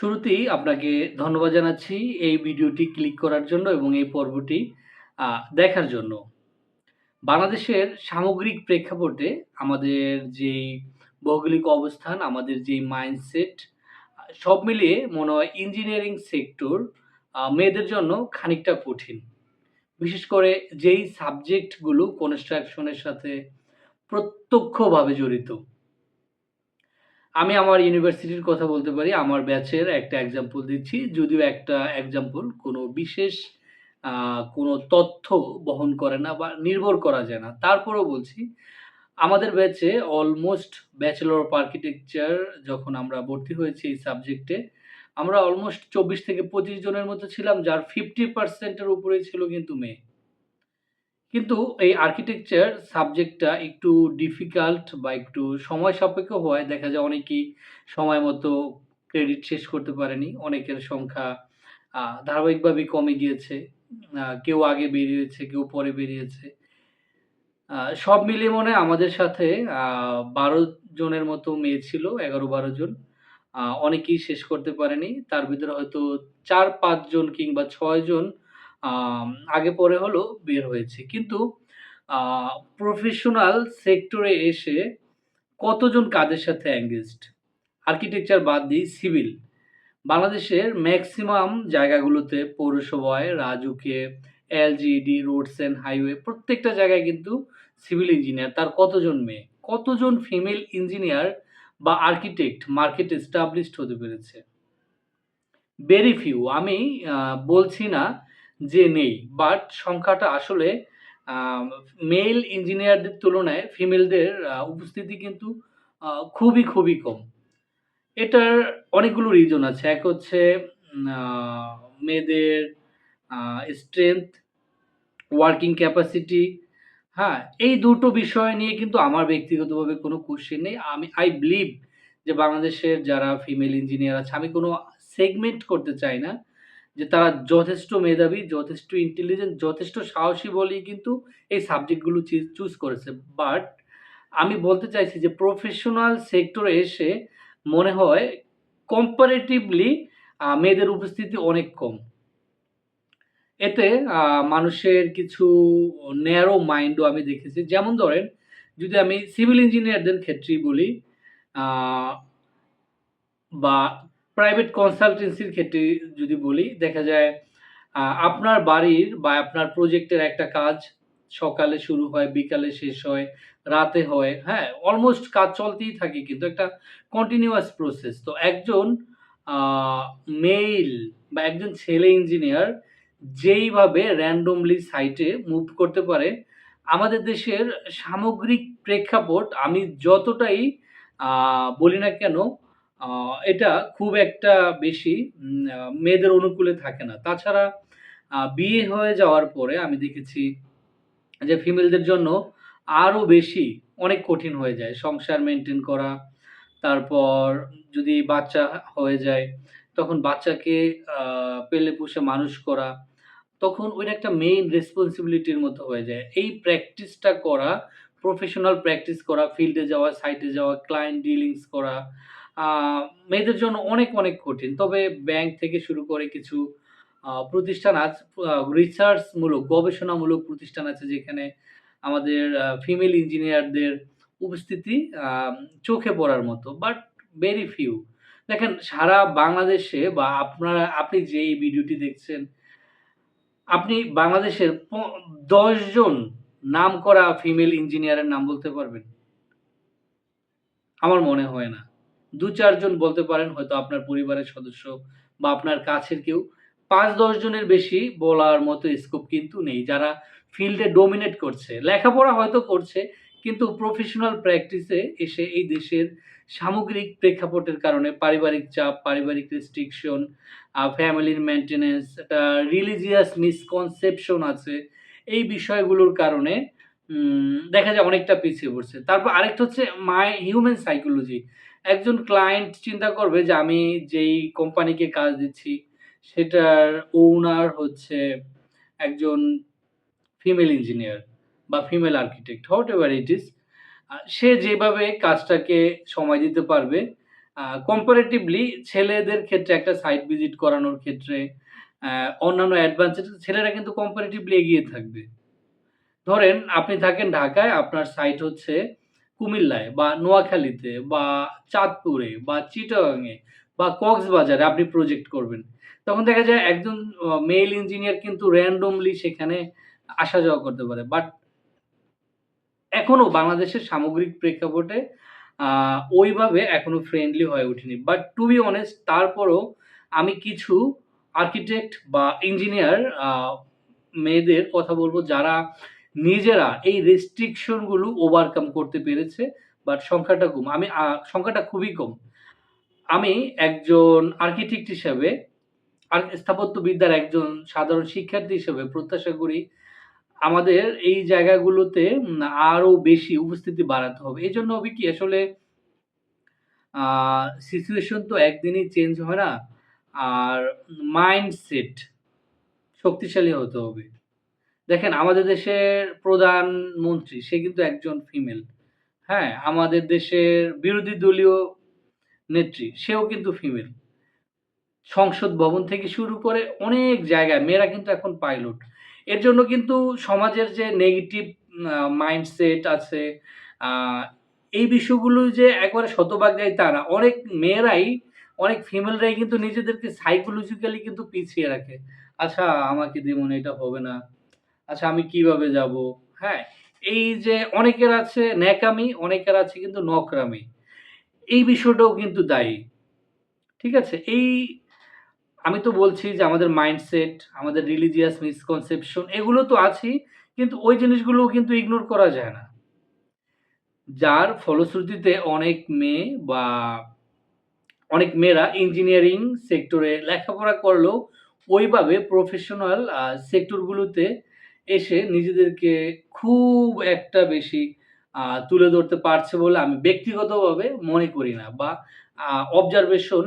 শুরুতেই আপনাকে ধন্যবাদ জানাচ্ছি এই ভিডিওটি ক্লিক করার জন্য এবং এই পর্বটি দেখার জন্য। বাংলাদেশের সামগ্রিক প্রেক্ষাপটে আমাদের যেই ভৌগোলিক অবস্থান, আমাদের যেই মাইন্ডসেট সব মিলিয়ে মনে হয় ইঞ্জিনিয়ারিং সেক্টর মেয়েদের জন্য খানিকটা কঠিন। বিশেষ করে যেই সাবজেক্টগুলো কনস্ট্রাকশনের সাথে প্রত্যক্ষভাবে জড়িত। আমি আমার ইউনিভার্সিটির কথা বলতে পারি। আমার ব্যাচের একটা এক্সাম্পল দিচ্ছি। যদিও একটা এক্সাম্পল কোনো বিশেষ কোনো তথ্য বহন করে না বা নির্ভর করা যায় না। তারপরেও বলছি, আমাদের ব্যাচে অলমোস্ট ব্যাচেলর অফ আর্কিটেকচার যখন আমরা ভর্তি হয়েছি এই সাবজেক্টে, আমরা অলমোস্ট ২৪ থেকে ২৫ জনের মতো ছিলাম যার ফিফটি পার্সেন্টের উপরেই ছিল কিন্তু মেয়ে। কিন্তু এই আর্কিটেকচার সাবজেক্টটা একটু ডিফিকাল্ট বা একটু সময় সাপেক্ষ হওয়ায় দেখা যায় অনেকেই সময় মতো ক্রেডিট শেষ করতে পারেনি। অনেকের সংখ্যা আ ধারাবাহিকভাবেই কমে গিয়েছে। কেউ আগে বেরিয়েছে, কেউ পরে বেরিয়েছে। সব মিলিয়ে মনে আমাদের সাথে ১২ জনের মতো মেয়ে ছিল, ১১-১২ জন। আ অনেকেই শেষ করতে পারেনি। তার ভিতরে হয়তো ৪-৫ জন কিংবা ৬ জন আগে পরে হলো বের হয়েছে। কিন্তু প্রফেশনাল সেক্টরে এসে কতজন কাজের সাথে এনগেজড? আর্কিটেকচার বাদ দিই, সিভিল। বাংলাদেশের ম্যাক্সিমাম জায়গাগুলোতে পৌরসভায়, রাজুকে এলজিডি রোডস অ্যান্ড হাইওয়ে প্রত্যেকটা জায়গায় কিন্তু সিভিল ইঞ্জিনিয়ার। তার কতজন মেয়ে? কতজন ফিমেল ইঞ্জিনিয়ার বা আর্কিটেক্ট মার্কেটে এস্টাবলিশড হতে পেরেছে? Very few. আমি বলছি না যে নেই। বাট সংখ্যাটা আসলে মেল ইঞ্জিনিয়ারদের তুলনায় ফিমেলদের উপস্থিতি কিন্তু খুবই, খুবই কম। এটার অনেকগুলো রিজন আছে। এক হচ্ছে মেয়েদের স্ট্রেংথ, ওয়ার্কিং ক্যাপাসিটি, হ্যাঁ? এই দুটো বিষয় নিয়ে কিন্তু আমার ব্যক্তিগতভাবে কোনো কোয়েশ্চেন নেই। আমি আই বিলিভ যে বাংলাদেশের যারা ফিমেল ইঞ্জিনিয়ার আছে, আমি কোনো সেগমেন্ট করতে চাই না। যে তারা যথেষ্ট মেধাবী, যথেষ্ট ইন্টেলিজেন্ট, যথেষ্ট সাহসী বলেই কিন্তু এই সাবজেক্টগুলো চুজ করেছে। বাট আমি বলতে চাইছি যে প্রফেশনাল সেক্টরে এসে মনে হয় কম্পারেটিভলি মেয়েদের উপস্থিতি অনেক কম। এতে মানুষের কিছু ন্যারো মাইন্ডও আমি দেখেছি। যেমন ধরেন, যদি আমি সিভিল ইঞ্জিনিয়ারদের ক্ষেত্রেই বলি, বা প্রাইভেট কনসালটেন্সির ক্ষেত্রে যদি বলি, দেখা যায় আপনার বাড়ির বা আপনার প্রজেক্টের একটা কাজ সকালে শুরু হয়, বিকালে শেষ হয়, রাতে হয়, হ্যাঁ? অলমোস্ট কাজ চলতেই থাকে কিন্তু একটা কন্টিনিউয়াস প্রসেস। তো একজন আ মেইল বা একজন ছেলে ইঞ্জিনিয়ার যেইভাবে র‍্যান্ডমলি সাইটে মুভ করতে পারে, আমাদের দেশের সামগ্রিক প্রেক্ষাপট আমি যতটাই বলি না কেন, এটা খুব একটা বেশি মেয়েদের অনুকূলে থাকে না। তাছাড়া বিয়ে হয়ে যাওয়ার পরে আমি দেখেছি যে ফিমেলদের জন্য আরও বেশি অনেক কঠিন হয়ে যায়। সংসার মেনটেন করা, তারপর যদি বাচ্চা হয়ে যায়, তখন বাচ্চাকে পেলে-পুষে মানুষ করা, তখন ওইটা একটা মেইন রেসপন্সিবিলিটির মতো হয়ে যায়। এই প্র্যাকটিসটা করা, প্রফেশনাল প্র্যাকটিস করা, ফিল্ডে যাওয়া, সাইটে যাওয়া, ক্লায়েন্ট ডিলিংস করা, মেয়েদের জন্য অনেক, অনেক কঠিন। তবে ব্যাংক থেকে শুরু করে কিছু প্রতিষ্ঠান আছ আ রিসার্চমূলক, গবেষণামূলক প্রতিষ্ঠান আছে যেখানে আমাদের ফিমেল ইঞ্জিনিয়ারদের উপস্থিতি চোখে পড়ার মতো। But very few. দেখেন সারা বাংলাদেশে বা আপনারা আপনি যে এই ভিডিওটি দেখছেন, আপনি বাংলাদেশের প ১০ জন নামকরা ফিমেল ইঞ্জিনিয়ারের নাম বলতে পারবেন? আমার মনে হয় না। ২-৪ জন বলতে পারেন হয়তো আপনার পরিবারের সদস্য বা আপনার কাছের কেউ। ৫-১০ জনের বেশি বলার মতো স্কোপ কিন্তু নেই, যারা ফিল্ডে ডোমিনেট করছে। লেখাপড়া হয়তো করছে, কিন্তু প্রফেশনাল প্র্যাকটিসে এসে এই দেশের সামগ্রিক প্রেক্ষাপটের কারণে পারিবারিক চাপ, পারিবারিক রেস্ট্রিকশন, ফ্যামিলির মেইনটেন্যান্স, একটা রিলিজিয়াস মিসকনসেপশন আছে। এই বিষয়গুলোর কারণে দেখা যায় অনেকটা পিছিয়ে পড়ছে। তারপর আরেকটা হচ্ছে মাই হিউম্যান সাইকোলজি। একজন ক্লায়েন্ট চিন্তা করবে যে আমি যেই কোম্পানিকে কাজ দিচ্ছি, সেটার ওনার হচ্ছে একজন ফিমেল ইঞ্জিনিয়ার বা female architect, whatever it is. আ সে যেভাবে কাজটাকে সময় দিতে পারবে, কম্পারেটিভলি ছেলেদের ক্ষেত্রে একটা সাইট ভিজিট করানোর ক্ষেত্রে অন্যান্য অ্যাডভান্সের ছেলেরা কিন্তু কম্পারেটিভলি এগিয়ে থাকবে। ধরেন আপনি থাকেন ঢাকায়, আপনার সাইট হচ্ছে কুমিল্লায় বা নোয়াখালীতে বা চাঁদপুরে বা চিটাগাংয়ে বা কক্সবাজারে আপনি প্রজেক্ট করবেন। তখন দেখা যায় একজন মেল ইঞ্জিনিয়ার কিন্তু randomly সেখানে আসা যাওয়া করতে পারে। বাট এখনও বাংলাদেশের সামগ্রিক প্রেক্ষাপটে ওইভাবে এখনও ফ্রেন্ডলি হয়ে ওঠেনি। বাট টু বি অনেস্ট তারপরও আমি কিছু আর্কিটেক্ট বা ইঞ্জিনিয়ার মেয়েদের কথা বলব যারা নিজেরা এই রেস্ট্রিকশনগুলো ওভারকাম করতে পেরেছে। বাট সংখ্যাটা কম। আমি সংখ্যাটা খুবই কম। আমি একজন আর্কিটেক্ট হিসাবে, আর স্থাপত্যবিদ্যার একজন সাধারণ শিক্ষার্থী হিসেবে প্রত্যাশা করি আমাদের এই জায়গাগুলোতে আরও বেশি উপস্থিতি বাড়াতে হবে। এই জন্য হবে কি আসলে সিচুয়েশন তো একদিনই চেঞ্জ হয় না। আর মাইন্ডসেট শক্তিশালী হতে হবে। দেখেন আমাদের দেশের প্রধানমন্ত্রী সে কিন্তু একজন ফিমেল। হ্যাঁ? আমাদের দেশের বিরোধী দলীয় নেত্রী সেও কিন্তু ফিমেল। সংসদ ভবন থেকে শুরু করে অনেক জায়গায় মেয়েরা কিন্তু এখন পাইলট। এর জন্য কিন্তু সমাজের যে নেগেটিভ মাইন্ডসেট আছে এই বিষয়গুলো যে একবারে শতভাগ দায়ী তা না। অনেক মেয়েরাই, অনেক ফিমেলরাই কিন্তু নিজেদেরকে সাইকোলজিক্যালি কিন্তু পিছিয়ে রাখে। আচ্ছা আমাকে দিয়ে মনে এটা হবে না। আচ্ছা আমি কীভাবে যাব? হ্যাঁ? এই যে অনেকের আছে ন্যাকামি, অনেকের আছে কিন্তু নকরামি। এই বিষয়টাও কিন্তু দায়ী। ঠিক আছে? এই আমি তো বলছি যে আমাদের মাইন্ডসেট, আমাদের রিলিজিয়াস মিসকনসেপশন এগুলো তো আছেই। কিন্তু ওই জিনিসগুলোও কিন্তু ইগনোর করা যায় না। যার ফলশ্রুতিতে অনেক মেয়ে বা অনেক মেয়েরা ইঞ্জিনিয়ারিং সেক্টরে লেখাপড়া করলেও ওইভাবে প্রফেশনাল সেক্টরগুলোতে গুলোতে এসে নিজেদেরকে খুব একটা বেশি তুলে ধরতে পারছে বলে আমি ব্যক্তিগতভাবে মনে করি না বা অবজারভেশন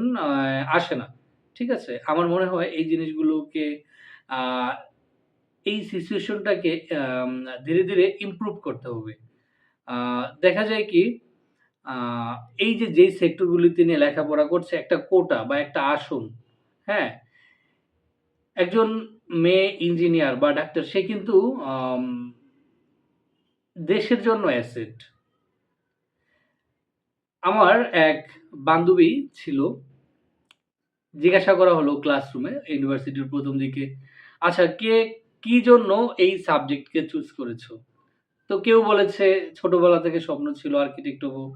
আসে না। ঠিক আছে? আমার মনে হয় এই জিনিসগুলোকে এই সিচুয়েশনটাকে ধীরে, ধীরে ইমপ্রুভ করতে হবে। দেখা যায় কি এই যে যেই সেক্টর গুলিতে নিয়ে লেখাপড়া করছে একটা কোটা বা একটা আসন, হ্যাঁ? একজন মেয়ে ইঞ্জিনিয়ার বা ডাক্তার সে কিন্তু দেশের জন্য অ্যাসেট। আমার এক বান্ধবী ছিল। জিজ্ঞাসা করা হলো ক্লাসরুমে ইউনিভার্সিটির প্রথম দিকে, "আচ্ছা কে কি জন্য এই সাবজেক্টকে চুজ করেছ?" তো কেউ বলেছে ছোটবেলা থেকে স্বপ্ন ছিল আর্কিটেক্ট হব।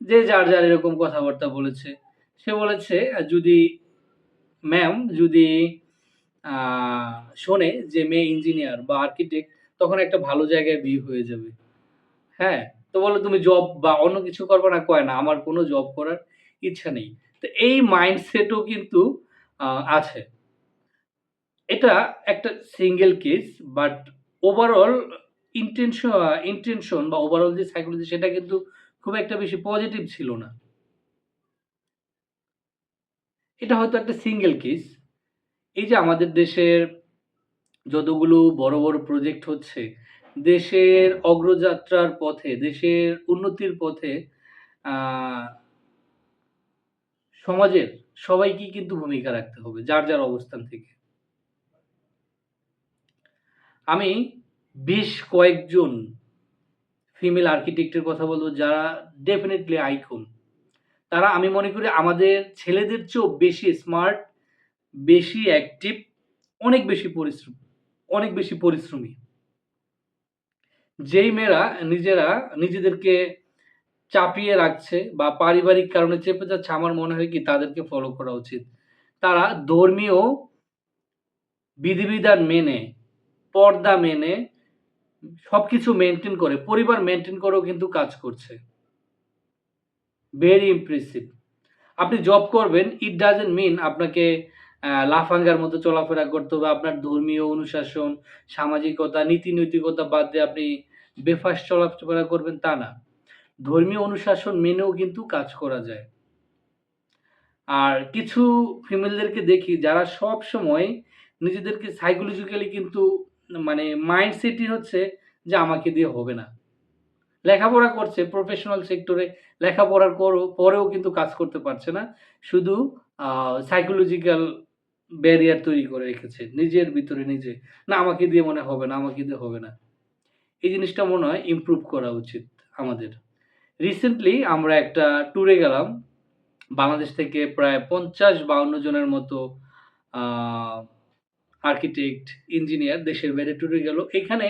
যে যার, যার এরকম কথাবার্তা বলেছে। সে বলেছে যদি ম্যাম যদি শোনে যে মেয়ে ইঞ্জিনিয়ার বা আর্কিটেক্ট তখন একটা ভালো জায়গায় বিয়ে হয়ে যাবে। হ্যাঁ? তো বলল, "তুমি জব বা অন্য কিছু করবা না?" কয়, "না, আমার কোনো জব করার ইচ্ছা নেই।" তো এই মাইন্ডসেটও কিন্তু আছে। এটা একটা single case but overall ইনটেনশ intention বা ওভারঅল যে সাইকোলজি সেটা কিন্তু খুব একটা বেশি পজিটিভ ছিল না। এটা হয়তো একটা সিঙ্গেল কেস। এই যে আমাদের দেশের যতগুলো বড়, বড় প্রজেক্ট হচ্ছে, দেশের অগ্রযাত্রার পথে, দেশের উন্নতির পথে সমাজের সবাইকেই কিন্তু ভূমিকা রাখতে হবে যার, যার অবস্থান থেকে। আমি বেশ কয়েকজন ফিমেল আর্কিটেক্টের কথা বলব যারা ডেফিনেটলি আইকন। তারা আমি মনে করি আমাদের ছেলেদের চেয়েও বেশি স্মার্ট, বেশি অ্যাক্টিভ, অনেক বেশি পরিশ্রম অনেক বেশি পরিশ্রমী। যেই মেয়েরা নিজেরা নিজেদেরকে চাপিয়ে রাখছে বা পারিবারিক কারণে চেপে যাচ্ছে আমার মনে হয় কি তাদেরকে ফলো করা উচিত। তারা ধর্মীয় বিধিবিধান মেনে, পর্দা মেনে সব কিছু মেনটেন করে, পরিবার মেনটেন করেও কিন্তু কাজ করছে। Very impressive. আপনি জব করবেন, ইট ডাজন্ট মিন আপনাকে লাফাঙ্গার মতো চলাফেরা করতে হবে। আপনার ধর্মীয় অনুশাসন, সামাজিকতা, নীতি-নৈতিকতা বাদ দিয়ে আপনি বেফাস চলাফেরা করবেন তা না। ধর্মীয় অনুশাসন মেনেও কিন্তু কাজ করা যায়। আর কিছু ফিমেলদেরকে দেখি যারা সবসময় নিজেদেরকে সাইকোলজিক্যালি কিন্তু মানে মাইন্ডসেটই হচ্ছে যে আমাকে দিয়ে হবে না। লেখাপড়া করছে প্রফেশনাল সেক্টরে লেখাপড়ার পরেও কিন্তু কাজ করতে পারছে না শুধু সাইকোলজিক্যাল ব্যারিয়ার তৈরি করে রেখেছে। নিজের ভিতরে নিজে। না, আমাকে দিয়ে মনে হবে না, আমাকে দিয়ে হবে না। এই জিনিসটা মনে হয় ইমপ্রুভ করা উচিত আমাদের। রিসেন্টলি আমরা একটা ট্যুরে গেলাম। বাংলাদেশ থেকে প্রায় পঞ্চাশ বাউন্ন জনের মতো আর্কিটেক্ট ইঞ্জিনিয়ার দেশের বাইরে ট্যুরে গেল। এখানে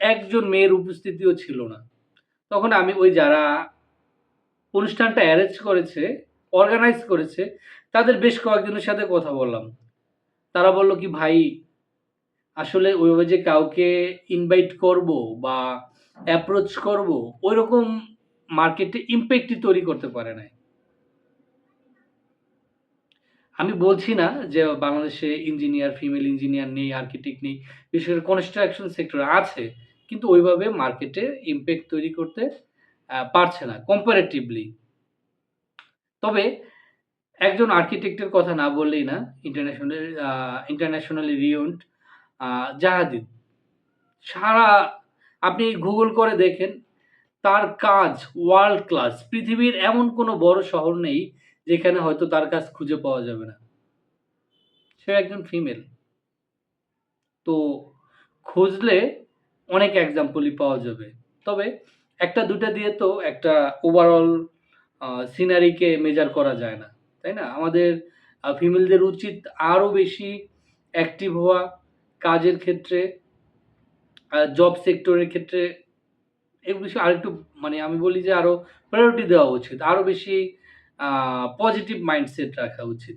একজন মেয়ের উপস্থিতিও ছিল না। তখন আমি ওই যারা অনুষ্ঠানটা অ্যারেঞ্জ করেছে অর্গানাইজ করেছে, তাদের বেশ কয়েকজনের সাথে কথা বললাম। তারা বলল কি, ভাই, আসলে ওইভাবে যে কাউকে ইনভাইট করব বা অ্যাপ্রোচ করব ওই রকম মার্কেটে ইম্প্যাক্টই তৈরি করতে পারে নাই। আমি বলছি না যে বাংলাদেশে ইঞ্জিনিয়ার ফিমেল ইঞ্জিনিয়ার নেই আর্কিটেক্ট নেই, বিশেষ করে কনস্ট্রাকশন সেক্টর আছে, কিন্তু ওইভাবে মার্কেটে ইম্প্যাক্ট তৈরি করতে পারছে না কম্পারেটিভলি তবে একজন আর্কিটেক্টের কথা না বললেই না ইন্টারন্যাশনাল ইন্টারন্যাশনালি রিউন্ড জাহাদিদ সারা, আপনি গুগল করে দেখেন, তার কাজ ওয়ার্ল্ড ক্লাস পৃথিবীর এমন কোনো বড় শহর নেই যেখানে হয়তো তার কাজ খুঁজে পাওয়া যাবে না। সে একজন ফিমেল তো খুঁজলে অনেক এক্সাম্পলই পাওয়া যাবে। তবে একটা দুটা দিয়ে তো একটা ওভারঅল সিনারিকে মেজার করা যায় না। তাই না? আমাদের ফিমেলদের উচিত আরও বেশি অ্যাক্টিভ হওয়া কাজের ক্ষেত্রে জব সেক্টরের ক্ষেত্রে এগুলো বিষয়ে আরেকটু মানে আমি বলি যে আরও প্রায়োরিটি দেওয়া উচিত। আরও বেশি পজিটিভ মাইন্ডসেট রাখা উচিত।